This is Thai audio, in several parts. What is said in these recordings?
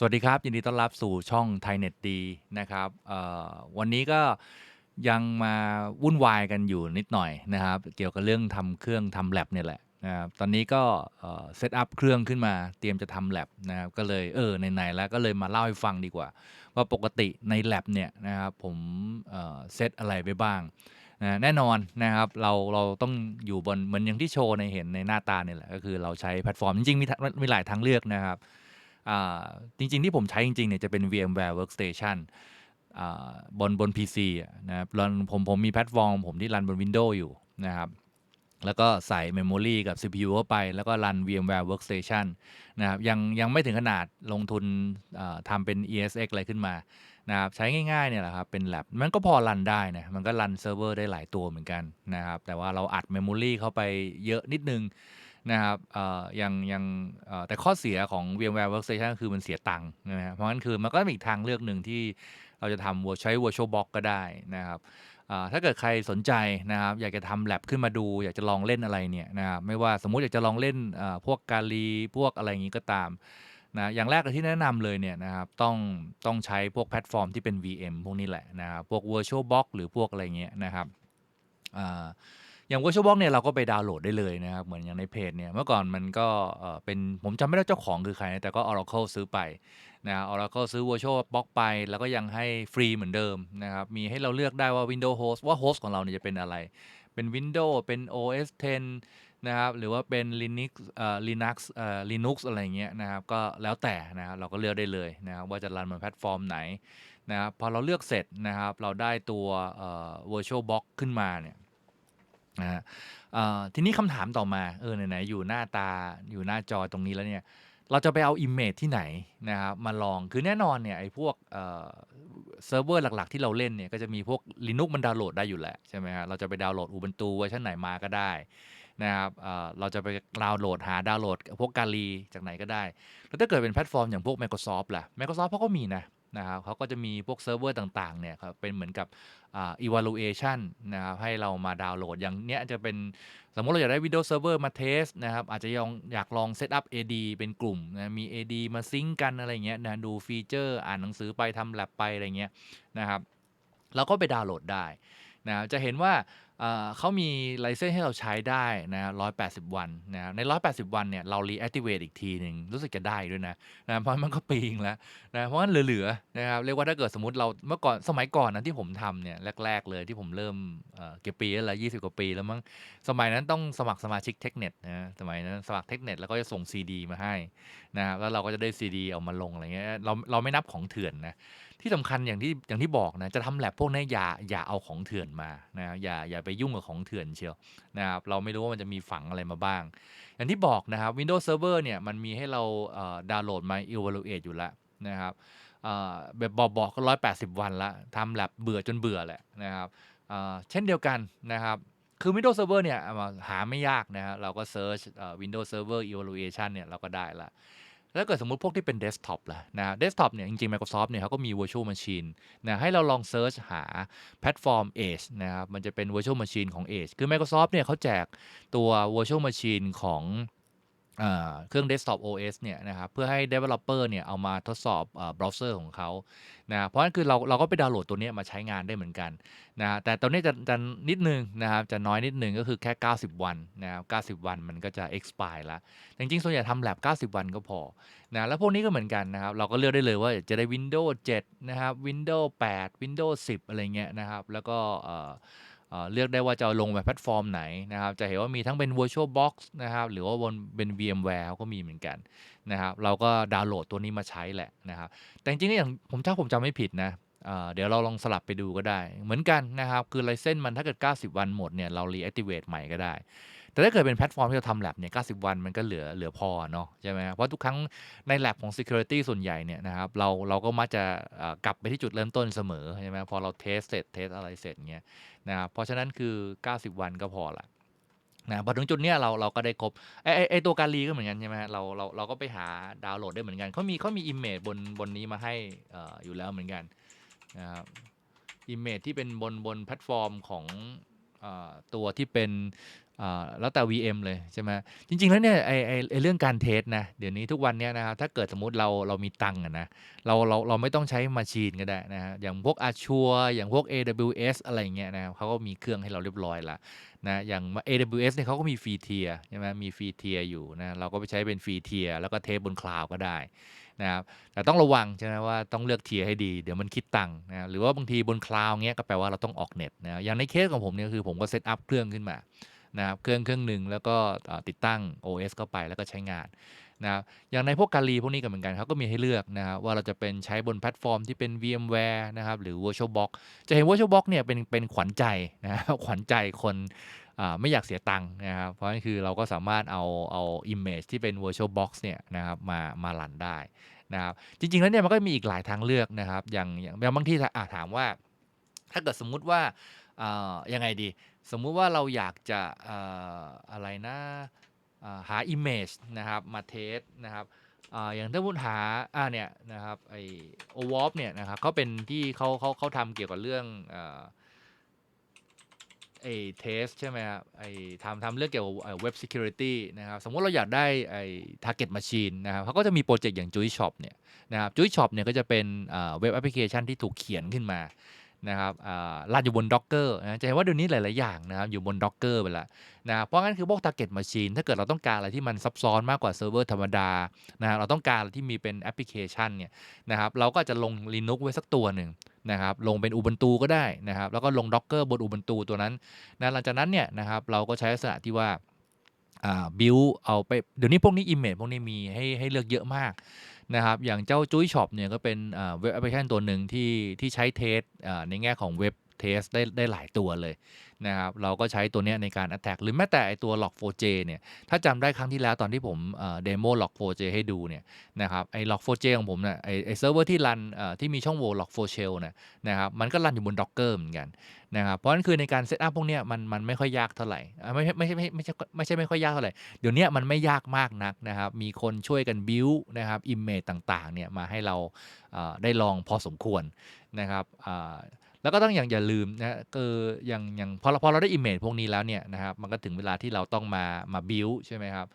สวัสดีครับ ยินดีต้อนรับสู่ช่องไทยเน็ตดีนะครับวันนี้ก็ยังมาวุ่นวายกันอยู่นิดหน่อยนะครับ เกี่ยวกับเรื่องทำเครื่องทำแลบเนี่ยแหละนะครับตอนนี้ก็เซตอัพเครื่องขึ้นมาเตรียมจะทำแลบนะครับก็เลยเออไหนๆแล้วก็เลยมาเล่าให้ฟังดีกว่า ว่าปกติในแลบเนี่ยนะครับผมเซตอะไรไปบ้างนะแน่นอนนะครับเราเราต้องอยู่บนเหมือนอย่างที่โชว์ในเห็นในหน้าตาเนี่ยแหละก็คือเราใช้แพลตฟอร์มจริงๆมีมีหลายทางเลือกนะครับ อ่าจริง ๆ ที่ผมใช้จริง ๆ เนี่ยจะเป็น VMware Workstation อ่าบนบน PC อะนะครับรันผมผมมีแพลตฟอร์ม ผมที่รันบน Windows อยู่นะครับ แล้วก็ใส่ Memory กับ CPU เข้าไป แล้วก็รัน VMware Workstation นะครับยังยังไม่ถึงขนาดลงทุนอ่าทำเป็น ESX อะไรขึ้นมานะครับใช้ง่ายๆเนี่ยแหละครับ เป็น lab มันก็พอรันได้นะ มันก็รันเซิร์ฟเวอร์ได้หลายตัวเหมือนกันนะครับ แต่ว่าเราอัด Memory เข้าไปเยอะนิดนึง นะครับเอ่อยังยังเอ่อแต่ข้อเสียของ VMware Workstation ก็คือมันเสียตังค์นะครับเพราะงั้นคือมันก็มีอีกทางเลือกหนึ่งที่เราจะทำใช้ VirtualBox ก็ได้นะครับอ่าถ้าเกิดใครสนใจนะครับอยากจะทำ lab ขึ้นมาดู อยากจะลองเล่นอะไรเนี่ยนะครับไม่ว่าสมมุติอยากจะลองเล่นอ่าพวกกาลีพวกอะไรอย่างงี้ก็ตามนะอย่างแรกที่แนะนำเลยเนี่ยนะครับต้องต้องใช้พวกแพลตฟอร์มที่เป็น VM พวกนี้แหละนะครับพวก VirtualBox หรือพวกอะไรเงี้ยนะครับอ่า อย่าง VirtualBox เนี่ยเราก็ไปดาวน์โหลดได้เลยนะครับ เหมือนอย่างในเพจเนี่ยเมื่อก่อนมันก็เอ่อเป็นผมจำไม่ได้เจ้าของคือใครนะแต่ก็ Oracle ซื้อไปนะ Oracle ซื้อ VirtualBox ไป แล้วก็ยังให้ฟรีเหมือนเดิมนะครับ มีให้เราเลือกได้ว่า Windows Host ว่า Host ของเราเนี่ยจะเป็นอะไร เป็น Windows เป็น OS 10 นะครับ หรือว่าเป็น Linux เอ่อ Linux เอ่อ Linux อะไรเงี้ยนะครับ ก็แล้วแต่นะครับเราก็เลือกได้เลยนะครับว่าจะรันบนแพลตฟอร์มไหนนะครับพอเราเลือกเสร็จนะครับเราได้ตัวเอ่อ VirtualBox ขึ้นมาเนี่ย นะฮะทีนี้คำถามต่อมาเออไหนๆอยู่หน้าตาอยู่หน้าจอตรงนี้แล้วเนี่ยเราจะไปเอา Image ที่ไหนนะครับมาลองคือแน่นอนเนี่ยไอ้พวกเซิร์ฟเวอร์หลักๆ ที่เราเล่นเนี่ยก็จะมีพวก Linux มันดาวน์โหลดได้อยู่แหล้วใช่ไหมครับเราจะไปดาวน์โหลด Ubuntu เวอร์ชันไหนมาก็ได้นะครับเเราจะไปดาวน์โหลดหาดาวน์โหลด พวกกาลีจากไหนก็ได้ แล้วถ้าเกิดเป็นแพลตฟอร์มอย่างพวก Microsoft ล่ะ Microsoft เขาก็มีนะ นะครับเขาก็จะมีพวกเซิร์ฟเวอร์ต่างๆเนี่ยครับเป็นเหมือนกับอ่า evaluation นะครับให้เรามาดาวน์โหลดอย่างเนี้ยจะเป็นสมมติเราอยากได้ Windows Server มาเทสนะครับอาจจะยังอยากลองเซตอัพ AD เป็นกลุ่มนะมี AD มาซิงก์กันอะไรเงี้ยนะดูฟีเจอร์อ่านหนังสือไปทำ lab ไปอะไรเงี้ยนะครับเราก็ไปดาวน์โหลดได้นะจะเห็นว่า เขามีไลเซนส์ให้เราใช้ได้นะ180วันนะครับใน 180 วันเนี่ยเรา reactivate อีกทีหนึ่งรู้สึกจะได้ด้วยนะนะเพราะมันก็ปีงแล้วนะเพราะงั้นเหลือๆนะครับเรียกว่าถ้าเกิดสมมติเราเมื่อก่อนสมัยก่อนนะที่ผมทำเนี่ยแรก ๆ เลยที่ผมเริ่มเอ่อกี่ปีแล้วล่ะ20กว่าปีแล้วมั้งสมัยนั้นต้องสมัครสมาชิกเทคเน็ตนะสมัยนั้นสมัครเทคเน็ตแล้วก็จะส่งซีดีมาให้นะครับแล้วเราก็จะได้ซีดีเอามาลงอะไรเงี้ยเราเราไม่นับของเถื่อนนะ ที่สำคัญอย่างที่อย่างที่บอกนะจะทำแลบพวกนี้อย่าอย่าเอาของเถื่อนมานะอย่าอย่าไปยุ่งกับของเถื่อนเชียวนะครับเราไม่รู้ว่ามันจะมีฝังอะไรมาบ้าง อย่างที่บอกนะครับ Windows Server เนี่ยมันมีให้เราดาวน์โหลดมา evaluate อยู่แล้วนะครับแบบบอกบอกก็ร้อยแปดสิบวันละทำแลบเบื่อจนเบื่อแหละนะครับเช่นเดียวกันนะครับคือ Windows Server เนี่ยมาหาไม่ยากนะฮะเราก็ search Windows Server evaluation เนี่ยเราก็ได้ละ แล้วเกิดสมมุติพวกที่เป็นเดสก์ท็อปล่ะนะเดสก์ท็อปเนี่ยจริงๆ Microsoft เนี่ยเขาก็มี Virtual Machine นะให้เราลองเซิร์ชหาแพลตฟอร์ม Edge นะครับมันจะเป็น Virtual Machine ของ Edge คือ Microsoft เนี่ยเขาแจกตัว Virtual Machine ของ เครื่อง Desktop OS เนี่ยนะครับเพื่อให้ Developer เนี่ยเอามาทดสอบเบราว์เซอร์ของเขานะเพราะฉะนั้นคือเราเราก็ไปดาวน์โหลดตัวนี้มาใช้งานได้เหมือนกันนะแต่ตัวนี้จะจะนิดนึงนะครับจะน้อยนิดนึงก็คือแค่ 90 วันนะครับ90 วันมันก็จะ expire แล้วจริงๆ ส่วนใหญ่ทำ lab 90 วันก็พอนะแล้วพวกนี้ก็เหมือนกันนะครับเราก็เลือกได้เลยว่าจะได้ Windows 7 นะครับ Windows 8 Windows 10 อะไรเงี้ยนะครับแล้วก็ เอ่อเอ่อเลือกได้ว่าจะลงแบบแพลตฟอร์มไหนนะครับ จะเห็นว่ามีทั้งเป็น VirtualBox นะครับ หรือว่าบนเป็น VMware ก็มีเหมือนกันนะครับ เราก็ดาวน์โหลดตัวนี้มาใช้แหละนะครับ แต่จริงๆอย่างผมถ้าผมจำไม่ผิดนะเเดี๋ยวเราลองสลับไปดูก็ได้ เหมือนกันนะครับ คือไลเซนมันถ้าเกิด 90 วันหมดเนี่ย เรา reactivate ใหม่ก็ได้ แต่ถ้าเกิดเป็นแพลตฟอร์มที่เราทำ lab เนี่ย 90 วันมันก็เหลือเหลือพอเนาะใช่ไหมครับเพราะทุกครั้งใน lab ของ security ส่วนใหญ่เนี่ยนะครับเราเราก็มักจะกลับไปที่จุดเริ่มต้นเสมอใช่ไหมพอเราเทสเสร็จเทสอะไรเสร็จเงี้ยนะครับเพราะฉะนั้นคือ 90 วันก็พอละนะพอถึงจุดเนี้ยเราเราก็ได้ครบไอไอไอตัวการีก็เหมือนกันใช่ไหมเราเราเราก็ไปหาดาวน์โหลดได้เหมือนกันเขามีเขามี image บนบนนี้มาให้ออยู่แล้วเหมือนกันนะครับ image ที่เป็นบนบนแพลตฟอร์มของอตัวที่เป็น อ่าแล้วแต่ VM เลยใช่ไหมจริง ๆ แล้วเนี่ยไอไอไอเรื่องการเทสนะเดี๋ยวนี้ทุกวันเนี้ยนะครับถ้าเกิดสมมติเราเรามีตังค์อะนะเราเราเราไม่ต้องใช้มาชีนก็ได้นะฮะอย่างพวก Azure อย่างพวก AWS อะไรอย่างเงี้ยนะครับเขาก็มีเครื่องให้เราเรียบร้อยละนะอย่าง AWS เนี่ยเขาก็มีฟรีเทียใช่ไหมมีฟรีเทียอยู่นะเราก็ไปใช้เป็นฟรีเทียแล้วก็เทสบนคลาวก็ได้นะครับแต่ต้องระวังใช่ไหมว่าต้องเลือกเทียให้ดีเดี๋ยวมันคิดตังค์นะหรือว่าบางทีบนคลาวเงี้ยก็แปลว่าเราต้องออกเน็ตนะอย่างในเคสของผมเนี่ยคือผมก็เซตอัพเครื่องขึ้นมา นะครับเครื่องเครื่องหนึ่งแล้วก็ติดตั้ง OS เข้าไปแล้วก็ใช้งานนะครับอย่างในพวกการีพวกนี้ก็เหมือนกันเขาก็มีให้เลือกนะครับว่าเราจะเป็นใช้บนแพลตฟอร์มที่เป็น VMware นะครับหรือ VirtualBox จะเห็น VirtualBox เนี่ยเป็นเป็นขวัญใจนะครับขวัญใจคนไม่อยากเสียตังค์นะครับเพราะนั่นคือเราก็สามารถเอาเอา image ที่เป็น VirtualBox เนี่ยนะครับมามารันได้นะครับจริงๆแล้วเนี่ยมันก็มีอีกหลายทางเลือกนะครับอย่างอย่างบางที่ถามว่า ถ้าเกิดสมมุติว่าเอ่อยังไงดี สมมุติว่าเราอยากจะอะไรนะเอ่อหา image นะครับมาเทสนะครับอย่างถ้าพูดหาอ่าเนี่ยนะครับไอโอวอฟเนี่ยนะครับเขาเป็นที่เขาเขาเขาทำเกี่ยวกับเรื่องไอเทสใช่ไหมครับไอทำทำเรื่องเกี่ยวกับเว็บ security นะครับสมมติเราอยากได้ไอ target machine นะครับเขาก็จะมีโปรเจกต์อย่าง Juice Shop เนี่ยนะครับ Juice Shop เนี่ยก็จะเป็นเว็บแอปพลิเคชันที่ถูกเขียนขึ้นมา นะครับอ่ารันอยู่บน Docker นะจะเห็นว่าเดี๋ยวนี้หลาย ๆ อย่างนะครับอยู่บน Docker ไปล้วนะเพราะงั้นคือพวก target machine ถ้าเกิดเราต้องการอะไรที่มันซับซ้อนมากกว่าเซิร์ฟเวอร์ธรรมดานะครับเราต้องการอะไรที่มีเป็นแอปพลิเคชันเนี่ยนะครับเราก็จะลง Linux ไว้สักตัวหนึ่งนะครับลงเป็น Ubuntu ก็ได้นะครับแล้วก็ลง Docker บน Ubuntu ตัวนั้นนะหลังจากนั้นเนี่ยนะครับเราก็ใช้ลักษณะที่ว่าอ่า build เอาไปเดี๋ยวนี้พวกนี้ image พวกนี้มีให้ให้เลือกเยอะมาก นะครับอย่างเจ้าจุ้ยช็อปเนี่ยก็เป็นเว็บแอปพลิเคชันตัวหนึ่งที่ที่ใช้เทสในแง่ของเว็บ เทสได้ได้หลายตัวเลยนะครับเราก็ใช้ตัวนี้ในการ attack หรือแม้แต่ไอตัว log4j เนี่ยถ้าจำได้ครั้งที่แล้วตอนที่ผมเดโม log4j ให้ดูเนี่ยนะครับไอ้ log4j ของผมเนี่ยไอ้ไอเซิร์ฟเวอร์ที่รันที่มีช่องโหว่ log4shell เนี่ยนะครับมันก็รันอยู่บน docker เหมือนกันนะครับเพราะฉะนั้นคือในการเซตอัพพวกนี้มันมันไม่ค่อยยากเท่าไหร่ไม่ไม่ใช่ไม่ไม่ใช่ไม่ใช่ไม่ค่อยยากเท่าไหร่เดี๋ยวนี้มันไม่ยากมากนักนะครับมีคนช่วยกันบิวนะครับอิมเมจต่างๆเนี่ยมาให้เราได้ลองพอสมควรนะครับ แล้วก็ต้องอย่างอย่าลืมนะคืออย่างอย่างพอเราพอเราได้อิมเมจพวกนี้แล้วเนี่ยนะครับมันก็ถึงเวลาที่เราต้องมามาบิวใช่ไหมครับ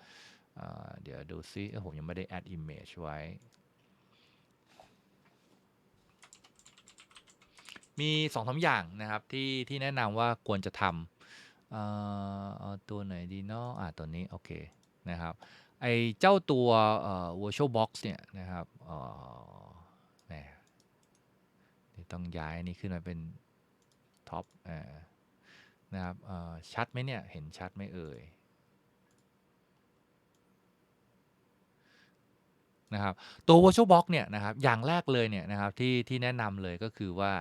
เดี๋ยวดูซิเอ้ยผมยังไม่ได้แอดอิมเมจไว้ มีสองสามอย่างนะครับที่ที่แนะนำว่าควรจะทำเอ่าตัวไหนดีเนาะอ่าตัวนี้โอเคนะครับไอเจ้าตัว VirtualBox เนี่ยนะครับเอ่อแหมเดี๋ยว ต้องย้ายนี้ขึ้นมาเป็นท็อปอ่อนะครับชัดไหมเนี่ย เห็นชัดไหมเอ่ยนะครับตัว VirtualBox เนี่ยนะครับอย่างแรกเลยเนี่ยนะครับที่ที่แนะนำเลยก็คือว่า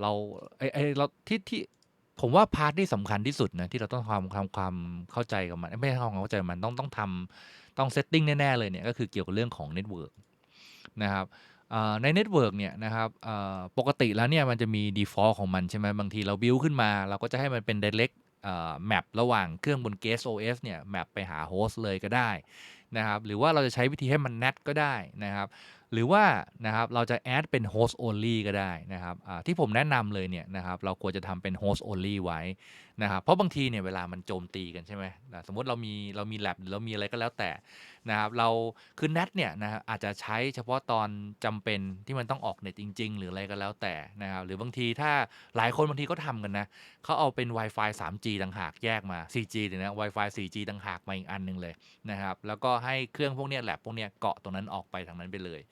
เราไอไอเราที่ที่ผมว่าพาร์ทที่สำคัญที่สุดนะที่เราต้องทำความความเข้าใจกับมัน ไม่ใช่ความเข้าใจมันต้องต้องทำต้องเซตติ้งแน่ ๆ เลยเนี่ยก็คือเกี่ยวกับเรื่องของเน็ตเวิร์กนะครับ ในเน็ตเวิร์กเนี่ยนะครับปกติแล้วเนี่ยมันจะมี default ของมันใช่ไหมบางทีเราบิวขึ้นมา เราก็จะให้มันเป็น direct อ่า map ระหว่างเครื่องบน guest OS เนี่ย map ไปหาโฮสต์เลยก็ได้นะครับหรือว่าเราจะใช้วิธีให้มัน NAT ก็ได้นะครับหรือว่านะครับเราจะ add เป็น host only ก็ได้นะครับที่ผมแนะนำเลยเนี่ยนะครับเราควรจะทำเป็น host only ไว้นะครับเพราะบางทีเนี่ยเวลามันโจมตีกันใช่ไหมสมมติเรามีเรามี lab หรือเรามีอะไรก็แล้วแต่ นะครับเราคือ net เนี่ยนะครับอาจจะใช้เฉพาะตอนจำเป็นที่มันต้องออกเน็ตจริง ๆ หรืออะไรก็แล้วแต่นะครับหรือบางทีถ้าหลายคนบางทีก็ทำกันนะเขาเอาเป็น Wi-Fi 3G ต่างหากแยกมา 4G เลยนะ Wi-Fi 4G ต่างหากมาอีกอันหนึ่งเลยนะครับแล้วก็ให้เครื่องพวกเนี้ยแลบพวกเนี้ยเกาะตรงนั้นออกไปทางนั้นไปเลย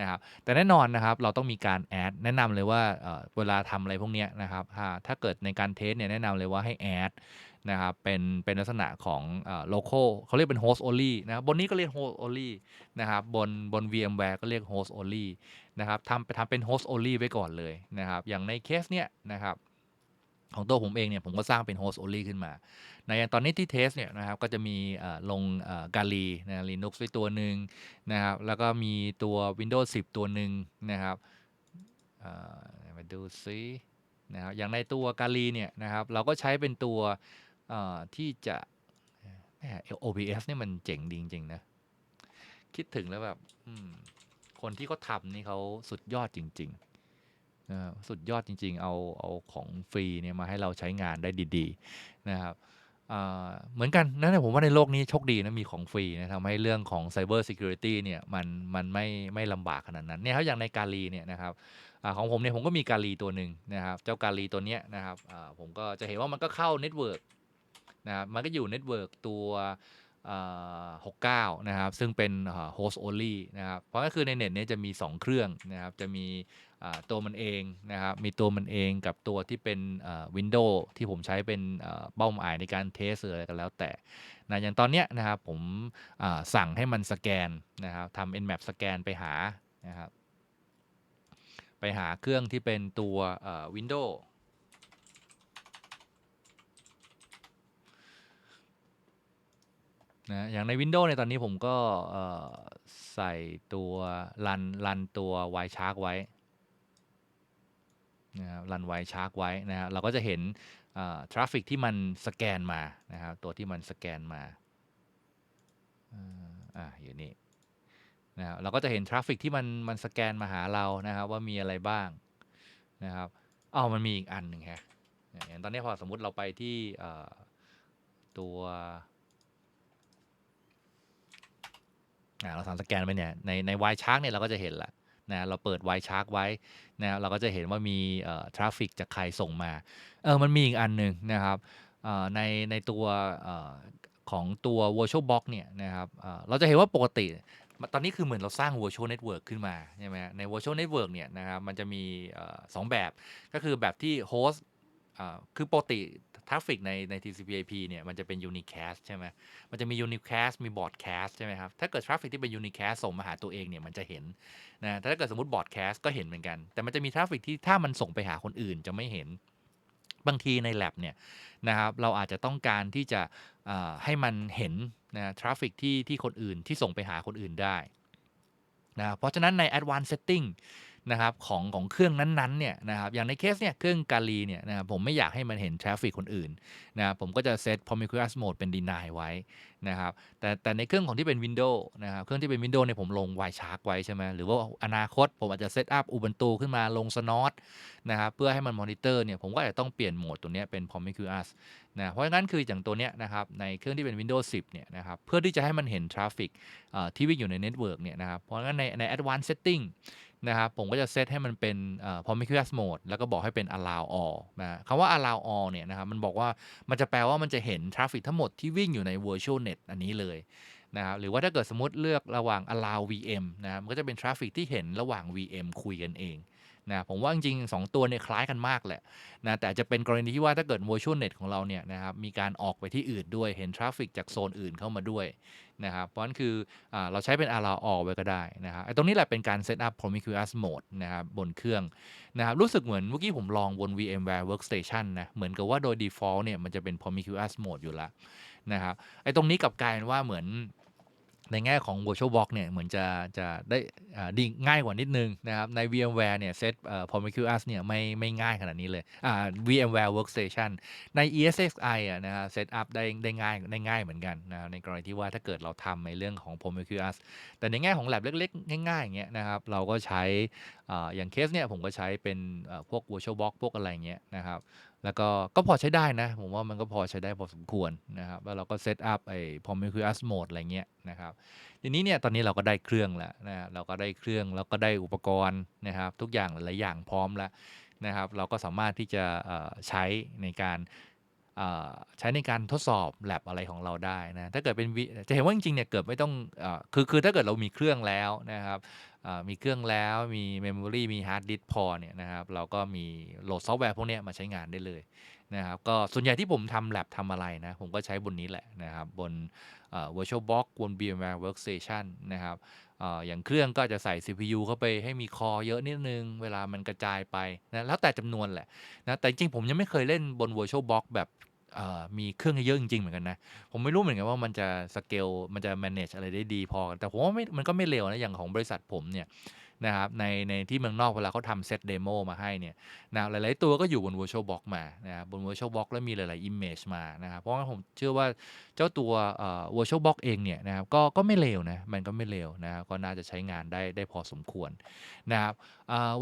นะครับแต่แน่นอนนะครับเราต้องมีการแอดแนะนำเลยว่าเเวลาทำอะไรพวกเนี้ยนะครับถ้าถ้าเกิดในการเทสเนี่ยแนะนำเลยว่าให้แอด นะครับเป็นเป็นลักษณะของโลโก้เขาเรียกเป็น host only นะครับบนนี้ก็เรียก host only นะครับบนบน VMware ก็เรียก host only นะครับทำไปทำเป็น host only ไว้ก่อนเลยนะครับอย่างในเคสเนี้ยนะครับของตัวผมเองเนี่ยผมก็สร้างเป็น host only ขึ้นมา ในอย่างตอนนี้ที่เทสเนี่ยนะครับก็จะมีลงกาลีนะ Linux ไว้ตัวหนึ่งนะครับแล้วก็มีตัว Windows 10 ตัวหนึ่งนะครับมาดูซินะครับอย่างในตัวกาลีเนี่ยนะครับเราก็ใช้เป็นตัว ที่จะแหม OBS เนี่ยมันเจ๋งดีจริง ๆ นะ คิดถึงแล้วแบบคนที่เขาทำนี่เขาสุดยอดจริงๆนะครับสุดยอดจริง ๆ เอาเอาของฟรีเนี่ยมาให้เราใช้งานได้ดีๆ นะครับเหมือนกันนะเนี่ยผมว่าในโลกนี้โชคดีนะ มีของฟรีนะทำให้เรื่องของ Cyber Security เนี่ยมันมันไม่ไม่ลำบากขนาดนั้นเนี่ยครับอย่างในกาลีเนี่ยนะครับอของผมเนี่ยผมก็มีกาลีตัวหนึ่งนะครับ เจ้ากาลีตัวเนี้ยนะครับผมก็จะเห็นว่ามันก็เข้าเน็ตเวิร์ก นะครับมันก็อยู่เน็ตเวิร์กตัว69 นะครับ ซึ่งเป็นโฮสต์ only นะครับ เพราะก็คือในเน็ตเนี้จะมี 2 เครื่องนะครับ จะมีตัวมันเองนะครับ มีตัวมันเองกับตัวที่เป็นวินโดว์ที่ผมใช้เป็นเป้าหมายในการเทสอะไรกันแล้วแต่นะอย่างตอนเนี้ยนะครับผมสั่งให้มันสแกนนะครับทำ nmap สแกนไปหานะครับ ไปหาเครื่องที่เป็นตัววิ นะอย่างใน Windows ในยตอนนี้ผมก็เอ่อใส่ตัวรันรันตัว Wireshark ไว้นะครับรัน Wireshark ไว้นะครับเราก็จะเห็นทราฟฟิกที่มันสแกนมานะครับตัวที่มันสแกนมาอ่าอยู่นี่นะครับเราก็จะเห็นทราฟฟิกที่มันมันสแกนมาหาเรานะครับว่ามีอะไรบ้างนะครับอ้าวมันมีอีกอันหนึ่งฮะอย่างตอนนี้พอสมมุติเราไปที่ตัว อ่า เราทำสแกนไปเนี่ยในในวายชาร์กเนี่ยเราก็จะเห็นละนะเราเปิดวายชาร์กไว้นะเราก็จะเห็นว่ามีเอ่อทราฟฟิกจากใครส่งมาเออมันมีอีกอันหนึ่งนะครับเอ่อในในตัวเอ่อของตัว virtual box เนี่ยนะครับเอ่อเราจะเห็นว่าปกติตอนนี้คือเหมือนเราสร้าง virtual network ขึ้นมาใช่ไหมใน virtual network เนี่ยนะครับมันจะมีเอ่อสองแบบก็คือแบบที่ host คือปกติทราฟฟิกในใน TCP/IP เนี่ยมันจะเป็น unicast ใช่ไหมมันจะมี unicast มี broadcast ใช่ไหมครับ ถ้าเกิดทราฟฟิกที่เป็น unicast ส่งมาหาตัวเองเนี่ยมันจะเห็นนะถ้าเกิดสมมติ broadcast ก็เห็นเหมือนกัน แต่มันจะมีทราฟฟิกที่ถ้ามันส่งไปหาคนอื่นจะไม่เห็น บางทีใน lab เนี่ยนะครับเราอาจจะต้องการที่จะให้มันเห็นนะทราฟฟิกที่ที่คนอื่นที่ส่งไปหาคนอื่นได้นะเพราะฉะนั้นใน advanced setting นะครับของของเครื่องนั้นๆเนี่ยนะครับอย่างในเคสเนี่ยเครื่องกาลีเนี่ยนะครับผมไม่อยากให้มันเห็นทราฟฟิกคนอื่นนะผมก็จะเซต promiscuous mode เป็น deny ไว้นะครับแต่แต่ในเครื่องของที่เป็น Windows นะครับเครื่องที่เป็น Windows เนี่ยผมลง Wireshark ไว้ใช่ไหมหรือว่าอนาคตผมอาจจะเซตอัพ Ubuntu ขึ้นมาลง Snot นะครับเพื่อให้มันมอนิเตอร์เนี่ยผมก็อาจจะต้องเปลี่ยนโหมดตัวนี้เป็น promiscuous นะเพราะงั้นคืออย่างตัวเนี้ยนะครับในเครื่องที่เป็น Windows 10เนี่ยนะครับเพื่อที่จะให้มันเห็นทราฟฟิกที่วิ่งอยู่ในเน็ตเวิร์กเนี่ยนะครับเพราะงั้นในใน advanced setting นะครับผมก็จะเซตให้มันเป็น promiscuous mode แล้วก็บอกให้เป็น allow all นะคำว่า allow all เนี่ยนะครับมันบอกว่ามันจะแปลว่ามันจะเห็นทราฟฟิกทั้งหมดที่วิ่งอยู่ใน virtual net อันนี้เลยนะครับหรือว่าถ้าเกิดสมมติเลือกระหว่าง allow VM นะครับมันก็จะเป็นทราฟฟิกที่เห็นระหว่าง VM คุยกันเอง นะผมว่าจริงๆ2ตัวเนี่ยคล้ายกันมากแหละนะแต่จะเป็นกรณีที่ว่าถ้าเกิด virtual net ของเราเนี่ยนะครับมีการออกไปที่อื่นด้วยเห็นทราฟฟิกจากโซนอื่นเข้ามาด้วยนะครับเพราะนั้นคืออเราใช้เป็น allow all ไว้ก็ได้นะครับไอ้ตรงนี้แหละเป็นการ set up promiscuous mode นะครับบนเครื่องนะครับรู้สึกเหมือนเมื่อกี้ผมลองบน VMware Workstation นะเหมือนกับว่าโดย default เนี่ยมันจะเป็น promiscuous mode อยู่แล้วนะครับไอ้ตรงนี้กับกลายเป็นว่าเหมือน ในแง่ของ VirtualBox เนี่ยเหมือนจะจะได้ดีง่ายกว่านิดนึงนะครับ ใน VMware เนี่ยเซต Prometheus เนี่ยไม่ไม่ง่ายขนาดนี้เลย VMware Workstation ใน ESXi อะนะฮะเซตอัพได้ได้ง่ายได้ง่ายเหมือนกันนะในกรณีที่ว่าถ้าเกิดเราทำในเรื่องของ Prometheus แต่ในแง่ของ lab เล็กๆ ง่ายๆอย่างเงี้ยนะครับเราก็ใช้อย่างเคสเนี่ยผมก็ใช้เป็นพวก VirtualBox พวกอะไรเงี้ยนะครับ แล้วก็ก็พอใช้ได้นะ ผมว่ามันก็พอใช้ได้พอสมควรนะครับ แล้วเราก็เซตอัพไอ้ Prometheus mode อะไรเงี้ยนะครับ ทีนี้เนี่ยตอนนี้เราก็ได้เครื่องแล้วนะเราก็ได้เครื่องแล้วก็ได้อุปกรณ์นะครับ ทุกอย่างหลายอย่างพร้อมแล้วนะครับ เราก็สามารถที่จะใช้ในการใช้ในการทดสอบแลบอะไรของเราได้นะ ถ้าเกิดเป็นจะเห็นว่าจริงๆเนี่ยเกิดไม่ต้องอคือคือถ้าเกิดเรามีเครื่องแล้วนะครับ มีเครื่องแล้วมีเมมโมรีมีฮาร์ดดิสพอเนี่ยนะครับเราก็มีโหลดซอฟต์แวร์พวกนี้มาใช้งานได้เลยนะครับก็ส่วนใหญ่ที่ผมทำแลบทำอะไรนะ ผมก็ใช้บนนี้แหละนะครับ บน VirtualBox บน VMware Workstation นะครับอย่างเครื่องก็จะใส่ CPU เข้าไปให้มีคอเยอะนิดนึง เวลามันกระจายไปนะแล้วแต่จำนวนแหละนะแต่จริงผมยังไม่เคยเล่นบน VirtualBox แบบ มีเครื่องเยอะจริงๆเหมือนกันนะ ผมไม่รู้เหมือนกันว่ามันจะสเกลมันจะ manage อะไรได้ดีพอแต่ผมว่าไม่มันก็ไม่เร็วนะ อย่างของบริษัทผมเนี่ย นะครับในในที่เมืองนอกเวลาเขาทำเซตเดโมมาให้เนี่ยนะหลายๆตัวก็อยู่บน VirtualBox มานะครับบน VirtualBox แล้วมีหลายๆ Image มานะครับเพราะงั้นผมเชื่อว่าเจ้าตัว VirtualBox เองเนี่ยนะครับก็ก็ไม่เลวนะมันก็ไม่เลวนะครับก็น่าจะใช้งานได้ได้พอสมควรนะครับ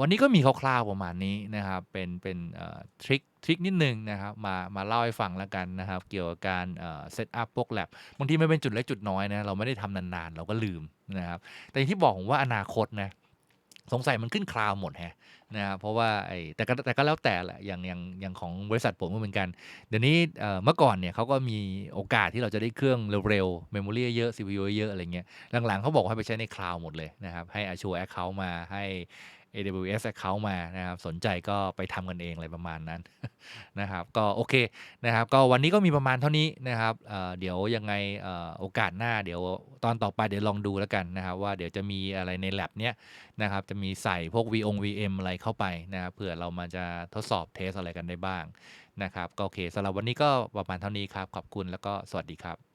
วันนี้ก็มีคร่าวๆประมาณนี้นะครับเป็นเป็นทริคทริคนิดหนึ่งนะครับมามาเล่าให้ฟังแล้วกันนะครับ เกี่ยวกับการเซตอัพพวกแ a บบางทีมันเป็นจุดเล็กจุดน้อยนะเราไม่ได้ทำนานๆ เราก็ลืมนะครับแต่ที่บอกผมว่าอนาคตนะ สงสัยมันขึ้นคลาวหมดแฮะนะครับเพราะว่าไอ้แต่ก็แต่ก็แล้วแต่แหละอย่างอย่างอย่างของบริษัทผมก็เหมือนกัน เดี๋ยวนี้เมื่อก่อนเนี่ยเขาก็มีโอกาสที่เราจะได้เครื่องเร็วๆเมมโมรีเยอะ CPU เยอะอะไรเงี้ยหลังๆเขาบอกให้ไปใช้ในคลาวหมดเลยนะครับให้อชัวร์แอคเคาท์มาให้ AWS Account มานะครับสนใจก็ไปทำกันเองอะไรประมาณนั้นนะครับก็โอเคนะครับก็วันนี้ก็มีประมาณเท่านี้นะครับเเดี๋ยวยังไงออโอกาสหน้าเดี๋ยวตอนต่อไปเดี๋ยวลองดูแล้วกันนะครับว่าเดี๋ยวจะมีอะไรใน lab เนี้ยนะครับจะมีใส่พวก VOM VM อะไรเข้าไปนะครับเผื่อเรามาจะทดสอบเทสอะไรกันได้บ้างนะครับก็โอเคสำหรับวันนี้ก็ประมาณเท่านี้ครับขอบคุณแล้วก็สวัสดีครับ